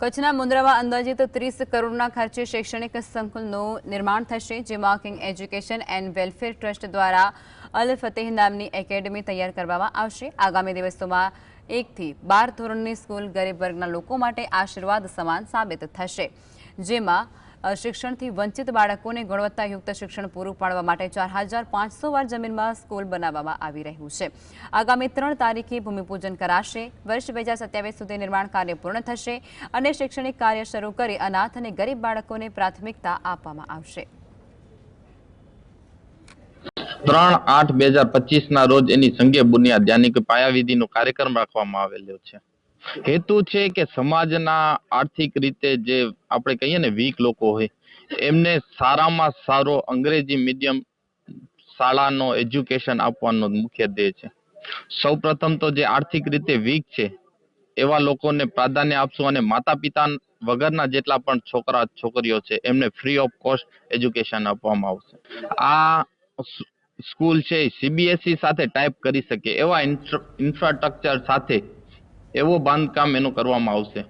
કચ્છના મુન્દ્રામાં અંદાજિત ત્રીસ કરોડના ખર્ચે શૈક્ષણિક સંકુલનું નિર્માણ થશે, જેમાં king education and welfare trust દ્વારા અલ ફતેહ નામની એકેડમી તૈયાર કરવામાં આવશે. આગામી દિવસોમાં એકથી બાર ધોરણની સ્કૂલ ગરીબ વર્ગના લોકો માટે આશીર્વાદ સમાન સાબિત થશે. જેમાં શિક્ષણથી વંચિત બાળકોને ગુણવત્તાયુક્ત શિક્ષણ પૂરું પાડવા માટે ચાર હજાર પાંચસો વાર જમીનમાં સ્કૂલ બનાવવામાં આવી રહ્યું છે. આગામી ત્રણ તારીખે ભૂમિપૂજન કરાશે. વર્ષ બે હજાર સત્યાવીસ સુધી નિર્માણ કાર્ય પૂર્ણ થશે અને શૈક્ષણિક કાર્ય શરૂ કરી અનાથ અને ગરીબ બાળકોને પ્રાથમિકતા આપવામાં આવશે. ત્રણ આઠ બે હજાર પચીસ ના રોજ એની સંઘે બુનિયાદ યાની કે પાયાવિધિનો કાર્યક્રમ રાખવામાં આવેલો છે. હેતુ છે કે સમાજના આર્થિક રીતે જે આપણે કહીએ ને વીક લોકો હોય, એમને સારામાં સારો અંગ્રેજી મીડિયમ શાળાનો એજ્યુકેશન આપવાનો મુખ્ય ધ્યેય છે. સૌપ્રથમ તો જે આર્થિક રીતે વીક છે, એવા લોકોને પ્રાધાન્ય આપશું અને માતા પિતા વગરના જેટલા પણ છોકરા છોકરીઓ છે, એમને ફ્રી ઓફ કોસ્ટ એજ્યુકેશન આપવામાં આવશે. આ સ્કૂલ છે સીબીએસઈ સાથે ટાઈપ કરી શકે, એવા ઇન્ફ્રાસ્ટ્રક્ચર સાથે એવો બાંધકામ એનું કરવામાં આવશે.